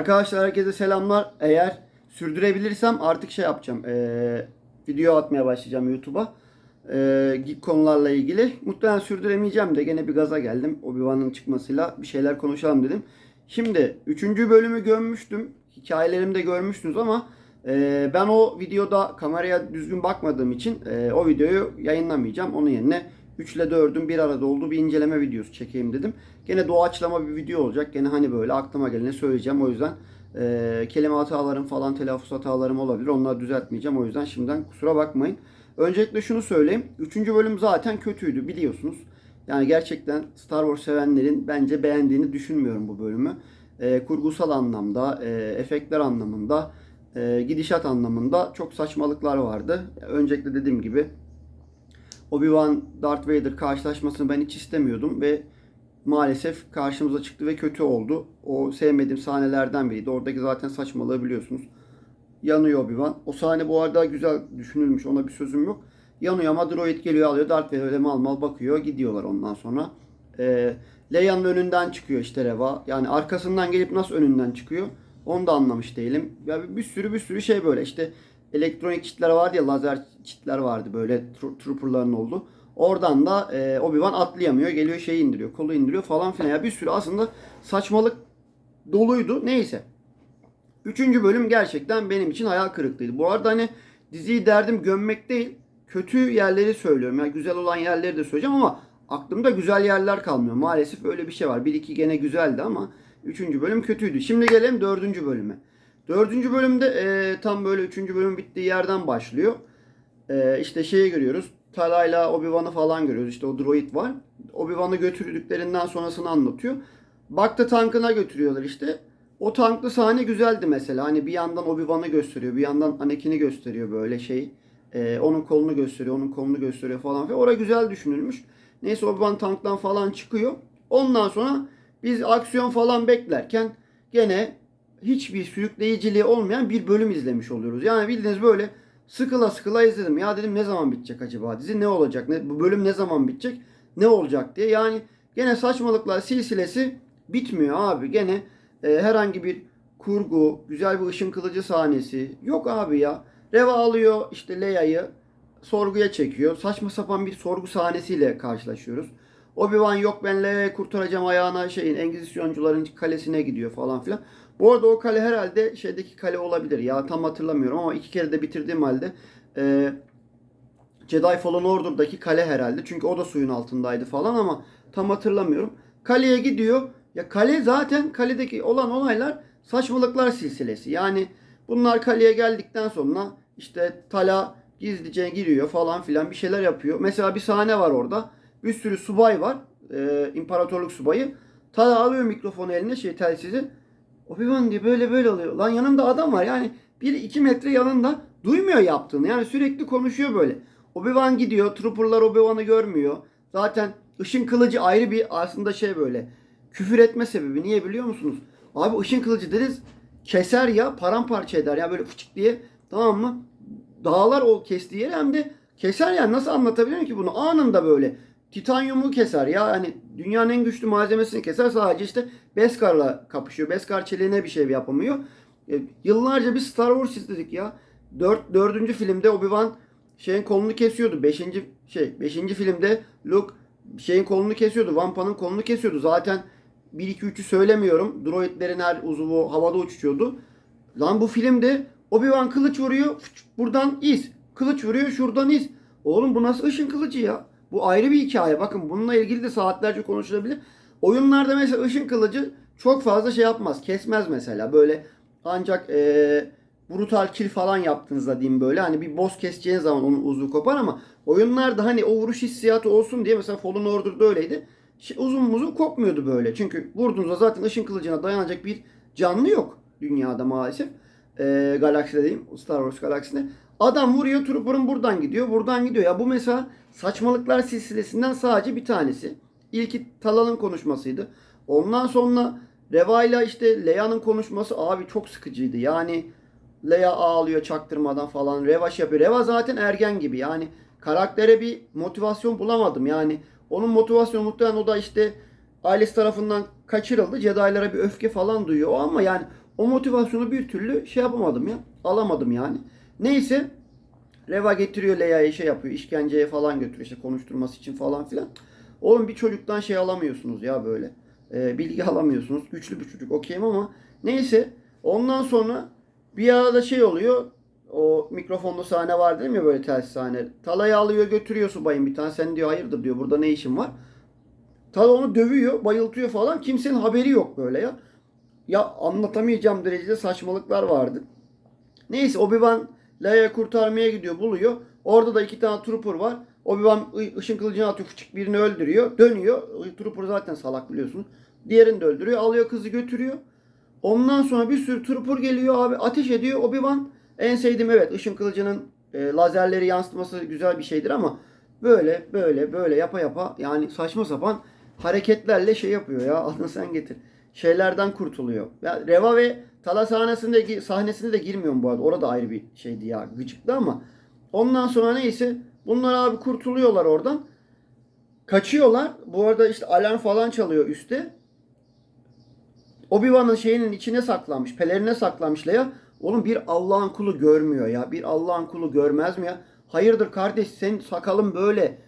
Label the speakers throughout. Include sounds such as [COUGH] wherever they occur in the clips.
Speaker 1: Arkadaşlar herkese selamlar. Eğer sürdürebilirsem artık şey yapacağım. Ee, video atmaya başlayacağım YouTube'a. Ee, geek konularla ilgili. Muhtemelen sürdüremeyeceğim de gene bir gaza geldim. Obi-Wan'ın çıkmasıyla bir şeyler konuşalım dedim. Şimdi 3. bölümü görmüştüm. Hikayelerimde de görmüştünüz ama e, ben o videoda kameraya düzgün bakmadığım için e, o videoyu yayınlamayacağım. Onun yerine 3 ile 4'ün bir arada olduğu bir inceleme videosu çekeyim dedim. Gene doğaçlama bir video olacak. Gene hani böyle aklıma geleni söyleyeceğim. O yüzden e, kelime hatalarım falan telaffuz hatalarım olabilir. Onları düzeltmeyeceğim. O yüzden şimdiden kusura bakmayın. Öncelikle şunu söyleyeyim. 3. bölüm zaten kötüydü biliyorsunuz. Yani gerçekten Star Wars sevenlerin bence beğendiğini düşünmüyorum bu bölümü. E, kurgusal anlamda, e, efektler anlamında, e, gidişat anlamında çok saçmalıklar vardı. Öncelikle dediğim gibi Obi-Wan Darth Vader karşılaşmasını ben hiç istemiyordum ve maalesef karşımıza çıktı ve kötü oldu. O sevmediğim sahnelerden biriydi. Oradaki zaten saçmalığı biliyorsunuz. Yanıyor Obi-Wan. O sahne bu arada güzel düşünülmüş. Ona bir sözüm yok. Yanıyor ama droid geliyor alıyor. Darth Vader öyle mal mal bakıyor. Gidiyorlar ondan sonra. Ee, Leia'nın önünden çıkıyor işte Reva. Yani arkasından gelip nasıl önünden çıkıyor onu da anlamış değilim. Ya bir sürü bir sürü şey böyle işte elektronik çitler vardı ya lazer çitler vardı böyle tro- trooperların oldu. Oradan da e, Obi-Wan atlayamıyor. Geliyor şeyi indiriyor. Kolu indiriyor falan filan. Ya bir sürü aslında saçmalık doluydu. Neyse. Üçüncü bölüm gerçekten benim için hayal kırıklığıydı. Bu arada hani diziyi derdim gömmek değil. Kötü yerleri söylüyorum. Yani güzel olan yerleri de söyleyeceğim ama aklımda güzel yerler kalmıyor. Maalesef öyle bir şey var. Bir iki gene güzeldi ama üçüncü bölüm kötüydü. Şimdi gelelim dördüncü bölüme. Dördüncü bölümde e, tam böyle üçüncü bölüm bittiği yerden başlıyor. E, işte şeyi görüyoruz. Tala'yla Obi-Wan'ı falan görüyoruz. İşte o droid var. Obi-Wan'ı götürdüklerinden sonrasını anlatıyor. Baktı tankına götürüyorlar işte. O tanklı sahne güzeldi mesela. Hani bir yandan Obi-Wan'ı gösteriyor. Bir yandan Anakin'i gösteriyor böyle şey. E, onun kolunu gösteriyor. Onun kolunu gösteriyor falan. Ve orada güzel düşünülmüş. Neyse Obi-Wan tanktan falan çıkıyor. Ondan sonra biz aksiyon falan beklerken gene hiçbir sürükleyiciliği olmayan bir bölüm izlemiş oluyoruz. Yani bildiğiniz böyle sıkıla sıkıla izledim. Ya dedim ne zaman bitecek acaba? Dizi ne olacak? Ne, bu bölüm ne zaman bitecek? Ne olacak diye. Yani gene saçmalıklar silsilesi bitmiyor abi. Gene e, herhangi bir kurgu, güzel bir ışın kılıcı sahnesi. Yok abi ya. Reva alıyor işte Leia'yı sorguya çekiyor. Saçma sapan bir sorgu sahnesiyle karşılaşıyoruz. Obi-Wan yok ben Leia'yı kurtaracağım ayağına şeyin Engizisyoncuların kalesine gidiyor falan filan. Bu arada o kale herhalde şeydeki kale olabilir ya tam hatırlamıyorum ama iki kere de bitirdiğim halde e, Jedi Fallen Order'daki kale herhalde. Çünkü o da suyun altındaydı falan ama tam hatırlamıyorum. Kaleye gidiyor. Ya kale zaten kaledeki olan olaylar saçmalıklar silsilesi. Yani bunlar kaleye geldikten sonra işte Tala gizlice giriyor falan filan bir şeyler yapıyor. Mesela bir sahne var orada. Bir sürü subay var. E, imparatorluk subayı. Tala alıyor mikrofonu eline şey telsizi. Obi-Wan diye böyle böyle oluyor. Lan yanımda adam var yani 1-2 metre yanında duymuyor yaptığını. Yani sürekli konuşuyor böyle. Obi-Wan gidiyor. Trooper'lar Obi-Wan'ı görmüyor. Zaten ışın kılıcı ayrı bir aslında şey böyle. Küfür etme sebebi. Niye biliyor musunuz? Abi ışın kılıcı deriz keser ya paramparça eder ya böyle fıçık diye tamam mı? Dağlar o kestiği yeri hem de keser yani nasıl anlatabilirim ki bunu? Anında böyle titanyumu keser ya hani dünyanın en güçlü malzemesini keser sadece işte Beskar'la kapışıyor. Beskar çeliğine bir şey yapamıyor. E, yıllarca bir Star Wars izledik ya. Dört, dördüncü filmde Obi-Wan şeyin kolunu kesiyordu. Beşinci şey beşinci filmde Luke şeyin kolunu kesiyordu. Vampa'nın kolunu kesiyordu. Zaten 1 2 3'ü söylemiyorum. Droidlerin her uzuvu havada uçuşuyordu. Lan bu filmde Obi-Wan kılıç vuruyor. Buradan iz. Kılıç vuruyor şuradan iz. Oğlum bu nasıl ışın kılıcı ya? Bu ayrı bir hikaye. Bakın bununla ilgili de saatlerce konuşulabilir. Oyunlarda mesela ışın kılıcı çok fazla şey yapmaz. Kesmez mesela. Böyle ancak ee, brutal kill falan yaptığınızda diyeyim böyle. Hani bir boss keseceğiniz zaman onun uzvu kopar ama oyunlarda hani o vuruş hissiyatı olsun diye mesela Fallen Order'da öyleydi. Uzun uzun kopmuyordu böyle. Çünkü vurduğunuzda zaten ışın kılıcına dayanacak bir canlı yok dünyada maalesef. Ee, galakside diyeyim. Star Wars galakside. Adam vuruyor Trooper'ın buradan gidiyor. Buradan gidiyor. Ya bu mesela saçmalıklar silsilesinden sadece bir tanesi. İlki Talal'ın konuşmasıydı. Ondan sonra Reva ile işte Leia'nın konuşması abi çok sıkıcıydı. Yani Leia ağlıyor çaktırmadan falan. Reva şey yapıyor. Reva zaten ergen gibi. Yani karaktere bir motivasyon bulamadım. Yani onun motivasyonu muhtemelen o da işte ailesi tarafından kaçırıldı. Jedi'lara bir öfke falan duyuyor. O ama yani o motivasyonu bir türlü şey yapamadım ya. Alamadım yani. Neyse Reva getiriyor Leia'ya şey yapıyor. işkenceye falan götürüyor işte konuşturması için falan filan. Oğlum bir çocuktan şey alamıyorsunuz ya böyle. Ee, bilgi [LAUGHS] alamıyorsunuz. Güçlü bir çocuk okeyim ama neyse. Ondan sonra bir arada şey oluyor. O mikrofonlu sahne var değil mi böyle telsiz sahne. Talayı alıyor götürüyor subayın bir tane. Sen diyor hayırdır diyor burada ne işin var. Tala onu dövüyor, bayıltıyor falan. Kimsenin haberi yok böyle ya. Ya anlatamayacağım derecede saçmalıklar vardı. Neyse Obi-Wan Leia'yı kurtarmaya gidiyor, buluyor. Orada da iki tane trooper var. Obi-Wan ışın kılıcını atıyor, fıçık birini öldürüyor. Dönüyor. Trooper zaten salak biliyorsunuz. Diğerini de öldürüyor. Alıyor kızı götürüyor. Ondan sonra bir sürü trooper geliyor abi. Ateş ediyor. Obi-Wan en sevdiğim evet ışın kılıcının e, lazerleri yansıtması güzel bir şeydir ama böyle böyle böyle yapa yapa yani saçma sapan hareketlerle şey yapıyor ya [LAUGHS] adını sen getir. Şeylerden kurtuluyor. Ya Reva ve Tala sahnesinde sahnesine de girmiyorum bu arada. Orada ayrı bir şeydi ya gıcıktı ama ondan sonra neyse bunlar abi kurtuluyorlar oradan. Kaçıyorlar. Bu arada işte alarm falan çalıyor üstte. Obi-Wan'ın şeyinin içine saklanmış. Pelerine saklanmış Leia. Oğlum bir Allah'ın kulu görmüyor ya. Bir Allah'ın kulu görmez mi ya? Hayırdır kardeş senin sakalın böyle.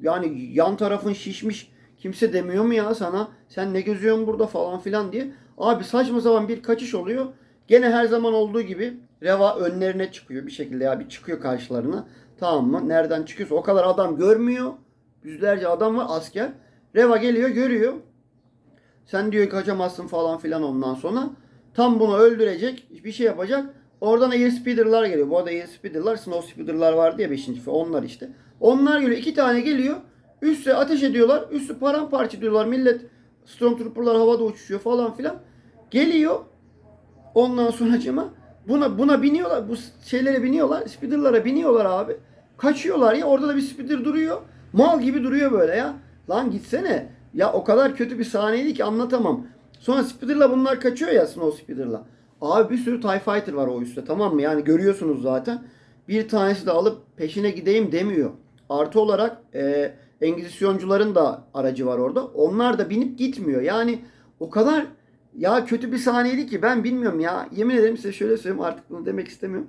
Speaker 1: Yani yan tarafın şişmiş. Kimse demiyor mu ya sana? Sen ne geziyorsun burada falan filan diye. Abi saçma sapan bir kaçış oluyor. Gene her zaman olduğu gibi Reva önlerine çıkıyor bir şekilde ya bir çıkıyor karşılarına. Tamam mı? Nereden çıkıyorsa o kadar adam görmüyor. Yüzlerce adam var asker. Reva geliyor görüyor. Sen diyor kaçamazsın falan filan ondan sonra. Tam bunu öldürecek. Bir şey yapacak. Oradan Air Speeder'lar geliyor. Bu arada Air Speeder'lar, Snow Speeder'lar vardı ya 5. film. Onlar işte. Onlar geliyor. iki tane geliyor. Üste ateş ediyorlar. Üstü paramparça ediyorlar. Millet Stormtrooper'lar havada uçuşuyor falan filan. Geliyor. Ondan sonracıma buna buna biniyorlar. Bu şeylere biniyorlar. Speeder'lara biniyorlar abi. Kaçıyorlar ya. Orada da bir speeder duruyor. Mal gibi duruyor böyle ya. Lan gitsene. Ya o kadar kötü bir sahneydi ki anlatamam. Sonra Speeder'la bunlar kaçıyor ya Snow Speeder'la. Abi bir sürü TIE Fighter var o üstte tamam mı? Yani görüyorsunuz zaten. Bir tanesi de alıp peşine gideyim demiyor. Artı olarak e, Engizisyoncuların da aracı var orada. Onlar da binip gitmiyor. Yani o kadar ya kötü bir sahneydi ki ben bilmiyorum ya. Yemin ederim size şöyle söyleyeyim artık bunu demek istemiyorum.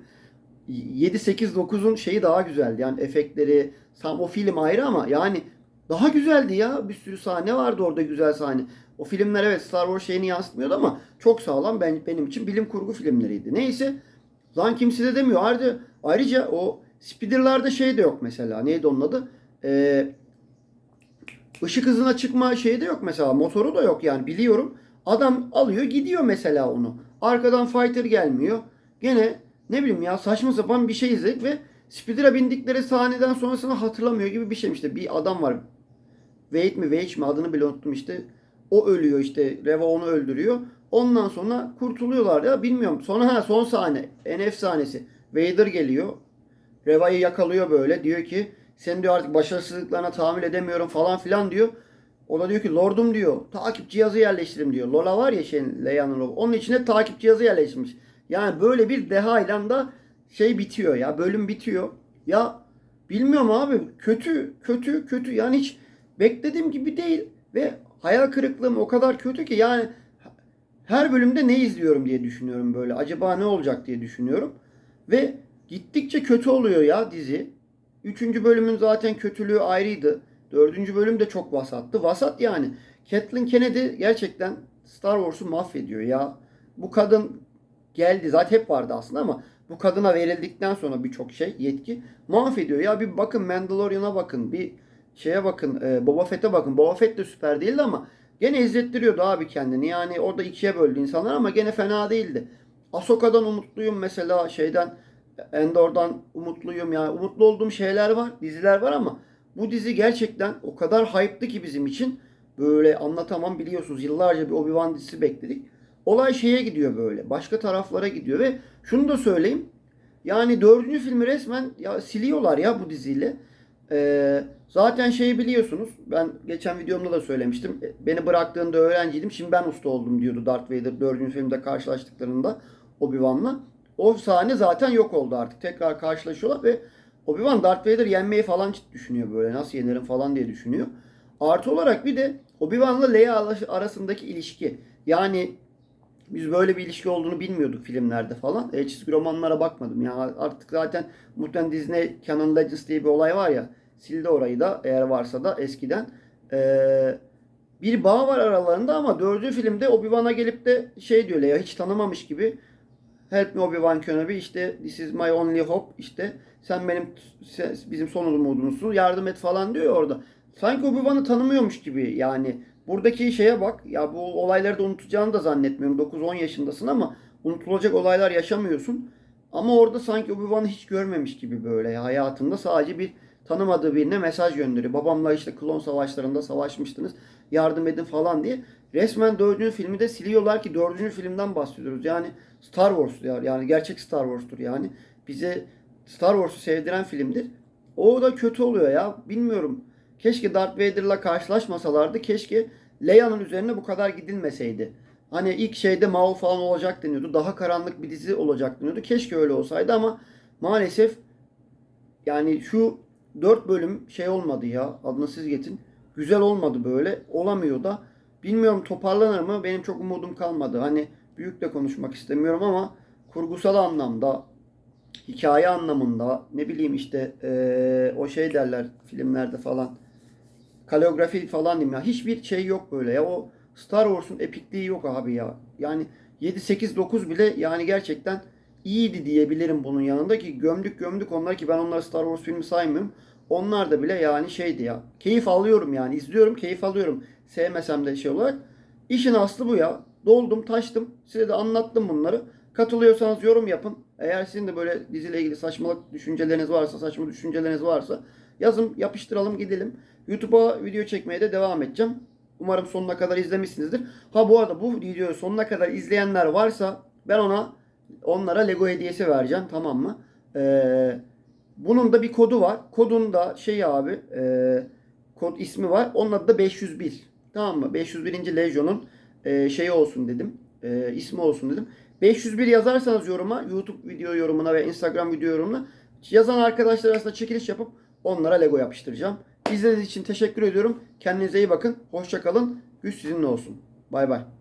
Speaker 1: 7 8 9'un şeyi daha güzeldi. Yani efektleri tam o film ayrı ama yani daha güzeldi ya. Bir sürü sahne vardı orada güzel sahne. O filmler evet Star Wars şeyini yansıtmıyordu ama çok sağlam ben benim için bilim kurgu filmleriydi. Neyse lan kimse de demiyor. Ayrıca, ayrıca o Speeder'larda şey de yok mesela. Neydi onun adı? Ee, ışık hızına çıkma şeyi de yok mesela. Motoru da yok yani biliyorum. Adam alıyor gidiyor mesela onu. Arkadan fighter gelmiyor. Gene ne bileyim ya saçma sapan bir şey izledik ve Speeder'a bindikleri sahneden sonrasını hatırlamıyor gibi bir şey işte. Bir adam var. Wade mi Wade mi adını bile unuttum işte. O ölüyor işte. Reva onu öldürüyor. Ondan sonra kurtuluyorlar ya bilmiyorum. Sonra ha son sahne. NF sahnesi. Vader geliyor. Reva'yı yakalıyor böyle. Diyor ki sen diyor artık başarısızlıklarına tahammül edemiyorum falan filan diyor. O da diyor ki Lordum diyor. Takip cihazı yerleştirim diyor. Lola var ya şeyin Leia'nın Lola. Onun içine takip cihazı yerleştirmiş. Yani böyle bir dehayla da şey bitiyor ya. Bölüm bitiyor. Ya bilmiyorum abi. Kötü, kötü, kötü. Yani hiç beklediğim gibi değil. Ve hayal kırıklığım o kadar kötü ki yani her bölümde ne izliyorum diye düşünüyorum böyle. Acaba ne olacak diye düşünüyorum. Ve gittikçe kötü oluyor ya dizi. Üçüncü bölümün zaten kötülüğü ayrıydı. Dördüncü bölüm de çok vasattı. Vasat yani. Kathleen Kennedy gerçekten Star Wars'u mahvediyor ya. Bu kadın geldi. Zaten hep vardı aslında ama bu kadına verildikten sonra birçok şey yetki mahvediyor. Ya bir bakın Mandalorian'a bakın. Bir şeye bakın. E, Boba Fett'e bakın. Boba Fett de süper değildi ama gene izlettiriyordu abi kendini. Yani orada ikiye böldü insanlar ama gene fena değildi. Ahsoka'dan umutluyum mesela şeyden Endor'dan umutluyum. Yani umutlu olduğum şeyler var. Diziler var ama bu dizi gerçekten o kadar hype'lı ki bizim için. Böyle anlatamam biliyorsunuz. Yıllarca bir Obi-Wan dizisi bekledik. Olay şeye gidiyor böyle. Başka taraflara gidiyor ve şunu da söyleyeyim. Yani dördüncü filmi resmen ya siliyorlar ya bu diziyle. Ee, zaten şeyi biliyorsunuz. Ben geçen videomda da söylemiştim. E, Beni bıraktığında öğrenciydim. Şimdi ben usta oldum diyordu Darth Vader dördüncü filmde karşılaştıklarında Obi-Wan'la. O sahne zaten yok oldu artık. Tekrar karşılaşıyorlar ve Obi-Wan Darth Vader yenmeyi falan düşünüyor böyle. Nasıl yenerim falan diye düşünüyor. Artı olarak bir de Obi-Wan'la Leia arasındaki ilişki. Yani Biz böyle bir ilişki olduğunu bilmiyorduk filmlerde falan. E, çizgi romanlara bakmadım. Ya artık zaten muhtemelen Disney Canon Legends diye bir olay var ya. Sildi orayı da eğer varsa da eskiden. Ee, bir bağ var aralarında ama dördüncü filmde Obi-Wan'a gelip de şey diyor ya hiç tanımamış gibi Help me Obi-Wan Kenobi işte this is my only hope işte sen benim sen- bizim son umudumuzsun yardım et falan diyor orada. Sanki Obi-Wan'ı tanımıyormuş gibi yani buradaki şeye bak ya bu olayları da unutacağını da zannetmiyorum 9-10 yaşındasın ama unutulacak olaylar yaşamıyorsun. Ama orada sanki Obi-Wan'ı hiç görmemiş gibi böyle ya hayatında sadece bir tanımadığı birine mesaj gönderiyor. Babamla işte klon savaşlarında savaşmıştınız yardım edin falan diye. Resmen dördüncü filmi de siliyorlar ki dördüncü filmden bahsediyoruz. Yani Star Wars ya yani gerçek Star Wars'tur yani. Bize Star Wars'u sevdiren filmdir. O da kötü oluyor ya. Bilmiyorum. Keşke Darth Vader'la karşılaşmasalardı. Keşke Leia'nın üzerine bu kadar gidilmeseydi. Hani ilk şeyde Maul falan olacak deniyordu. Daha karanlık bir dizi olacak deniyordu. Keşke öyle olsaydı ama maalesef yani şu 4 bölüm şey olmadı ya. Adını siz getin. Güzel olmadı böyle. Olamıyor da. Bilmiyorum toparlanır mı? Benim çok umudum kalmadı. Hani büyük de konuşmak istemiyorum ama kurgusal anlamda, hikaye anlamında, ne bileyim işte eee, o şey derler filmlerde falan. Kaleografi falan diyeyim ya. Hiçbir şey yok böyle ya. O Star Wars'un epikliği yok abi ya. Yani 7, 8, 9 bile yani gerçekten iyiydi diyebilirim bunun yanında ki gömdük gömdük onlar ki ben onları Star Wars filmi saymıyorum. Onlar da bile yani şeydi ya. Keyif alıyorum yani. izliyorum, keyif alıyorum. Sevmesem de şey olarak. İşin aslı bu ya. Doldum, taştım. Size de anlattım bunları. Katılıyorsanız yorum yapın. Eğer sizin de böyle diziyle ilgili saçmalık düşünceleriniz varsa, saçma düşünceleriniz varsa yazın, yapıştıralım, gidelim. YouTube'a video çekmeye de devam edeceğim. Umarım sonuna kadar izlemişsinizdir. Ha bu arada bu videoyu sonuna kadar izleyenler varsa ben ona onlara Lego hediyesi vereceğim tamam mı? Ee, bunun da bir kodu var. Kodun da şey abi e, kod ismi var. Onun adı da 501. Tamam mı? 501. Legion'un e, şeyi olsun dedim. E, ismi olsun dedim. 501 yazarsanız yoruma, YouTube video yorumuna ve Instagram video yorumuna yazan arkadaşlar arasında çekiliş yapıp onlara Lego yapıştıracağım. İzlediğiniz için teşekkür ediyorum. Kendinize iyi bakın. Hoşça kalın. Güç sizinle olsun. Bay bay.